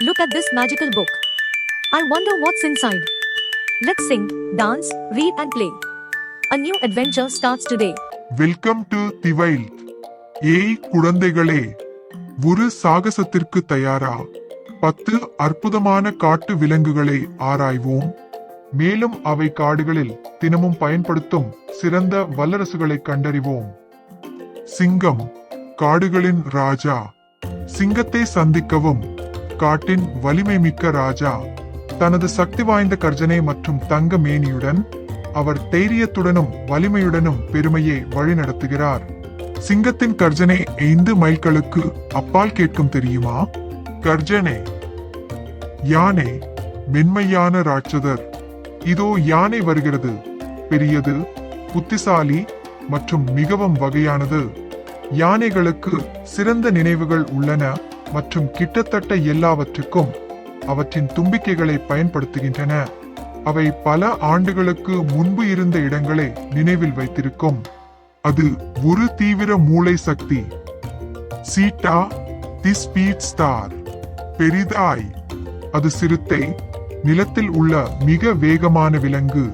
Look at this magical book. I wonder what's inside. Let's sing, dance, read, and play. A new adventure starts today. Welcome to the wild ஏய் குழந்தைகளே ஒரு சாகசத்திற்கு தயாரா பத்து அற்புதமான காட்டு விலங்குகளை ஆராய்வோம் மேலும் அவை காடுகளில் தினமும் பயன்படுத்தும் சிறந்த வல்லரசுகளை கண்டறிவோம் சிங்கம் காடுகளின் ராஜா சிங்கத்தை சந்திக்கவும் காட்டின் வலிமை மிக்க ராஜா தனது சக்தி வாய்ந்த கர்ஜனை மற்றும் தங்க மேனியுடன் அவர் தைரியத்துடனும் வலிமையுடனும் பெருமையை வழிநடத்துகிறார். சிங்கத்தின் கர்ஜனை ஐந்து மைல்களுக்கு அப்பால் கேட்கும் தெரியுமா? கர்ஜனை யானை மென்மையான ராட்சதர். இதோ யானை வருகிறது. பெரியது புத்திசாலி மற்றும் மிகவும் வகையானது. யானைகளுக்கு சிறந்த நினைவுகள் உள்ளன. மற்றும் கிட்டத்தட்ட எல்லாவற்றுக்கும் அவற்றின் தும்பிக்கைகளை பயன்படுத்துகின்றன. அவை பல ஆண்டுகளுக்கு முன்பு இருந்த இடங்களை நினைவில் வைத்திருக்கும். அது ஒரு தீவிர மூளை சக்தி. சீட்டா தி ஸ்பீட் ஸ்டார். பெரிதாய். அது சிறுத்தை நிலத்தில் உள்ள மிக வேகமான விலங்கு.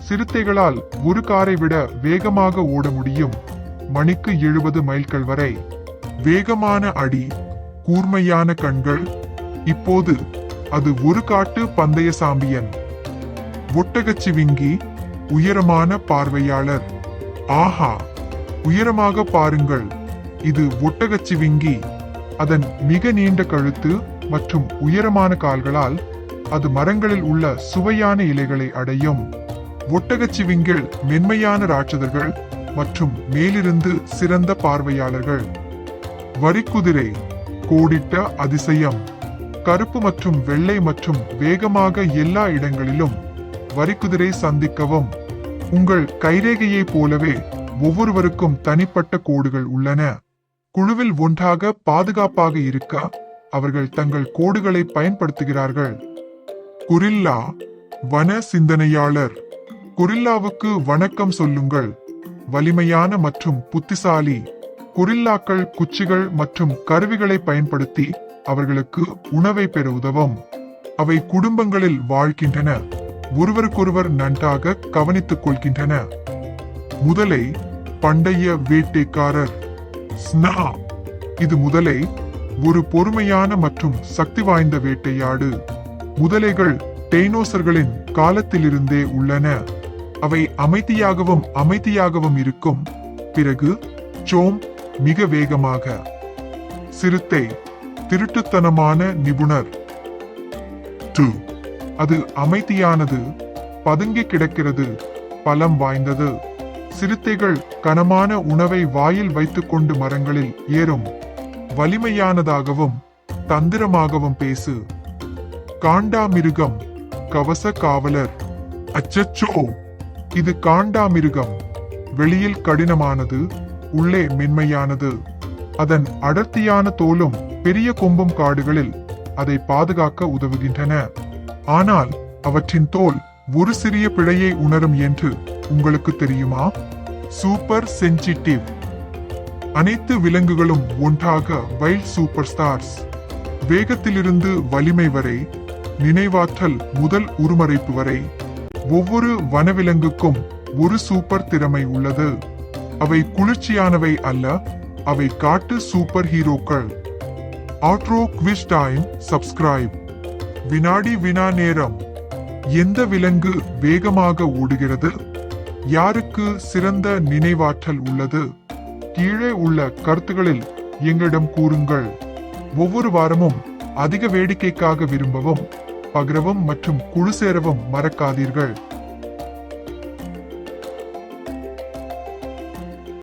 சிறுத்தைகளால் ஒரு காரை விட வேகமாக ஓட முடியும். மணிக்கு எழுபது மைல்கள் வரை. வேகமான அடி கூர்மையான கண்கள். இப்போது அது ஒரு காட்டு பந்தய சாம்பியன். ஒட்டகச்சிவிங்கி உயரமான பார்வையாளர். ஆஹா உயரமாக பாருங்கள். இது ஒட்டகச்சிவிங்கி அதன் மிக நீண்ட கழுத்து மற்றும் உயரமான கால்களால் அது மரங்களில் உள்ள சுவையான இலைகளை அடையும். ஒட்டகச்சிவிங்கில் மென்மையான ராட்சதர்கள் மற்றும் மேலிருந்து சிறந்த பார்வையாளர்கள். வரிக்குதிரை கோடிட்ட அதிசயம். கருப்பு மற்றும் வெள்ளை மற்றும் வேகமாக எல்லா இடங்களிலும் வரிக்குதிரை சந்திக்கவும். உங்கள் கைரேகையைப் போலவே ஒவ்வொருவருக்கும் தனிப்பட்ட கோடுகள் உள்ளன. குழுவில் ஒன்றாக பாதுகாப்பாக இருக்க அவர்கள் தங்கள் கோடுகளை பயன்படுத்துகிறார்கள். குரில்லா வன சிந்தனையாளர். குரில்லாவுக்கு வணக்கம் சொல்லுங்கள். வலிமையான மற்றும் புத்திசாலி. குரில்லாக்கள் குச்சிகள் மற்றும் கருவிகளை பயன்படுத்தி அவர்களுக்கு உணவை பெற உதவும். அவை குடும்பங்களில் வாழ்கின்றன. ஒருவருக்கொருவர் நன்றாக கவனித்துக் கொள்கின்றன. முதலை பண்டைய வேட்டைக்காரர் ஸ்னா. இது முதலை ஒரு பொறுமையான மற்றும் சக்தி வாய்ந்த வேட்டையாடு. முதலைகள் டெய்னோசர்களின் காலத்திலிருந்தே உள்ளன. அவை அமைதியாகவும் அமைதியாகவும் இருக்கும். பிறகு சோம் மிக வேகமாக. சிறுத்தை திருட்டுத்தனமான நிபுணர். டூ. அது அமைதியானது பதுங்கி கிடக்கிறது பலம் வாய்ந்தது. சிறுத்தைகள் கனமான உணவை வாயில் வைத்துக்கொண்டு மரங்களில் ஏறும். வலிமையானதாகவும் தந்திரமாகவும் பேசு. காண்டாமிருகம் கவச காவலர். அச்சச்சோ! இது காண்டாமிருகம். வெளியில் கடினமானது உள்ளே மென்மையானது. அதன் அடர்த்தியான தோலும் பெரிய கொம்பும் காடுகளில் அதை பாதுகாக்க உதவுகின்றன. ஆனால் அவற்றின் தோல் ஒரு சிறிய பிழையை உணரும் என்று உங்களுக்கு தெரியுமா? Super sensitive. அனைத்து விலங்குகளும் ஒன்றாக வைல்ட் சூப்பர் ஸ்டார்ஸ். வேகத்திலிருந்து வலிமை வரை நினைவாற்றல் முதல் உருமறைப்பு வரை ஒவ்வொரு வனவிலங்குக்கும் ஒரு சூப்பர் திறமை உள்ளது. அவை குளிர்ச்சியானவை அல்ல அவை காட்டு சூப்பர் ஹீரோக்கள் ஆட்ரோ குவிஸ் டைம் சப்ஸ்கிரைப் வினாடி வினா நேரம். எந்த விலங்கு வேகமாக ஓடுகிறது? யாருக்கு சிறந்த நினைவாற்றல் உள்ளது? கீழே உள்ள கருத்துகளில் எங்களிடம் கூறுங்கள். ஒவ்வொரு வாரமும் அதிக வேடிக்கைக்காக விரும்பவும் பகிரவும் மற்றும் குழு சேரவும் மறக்காதீர்கள்.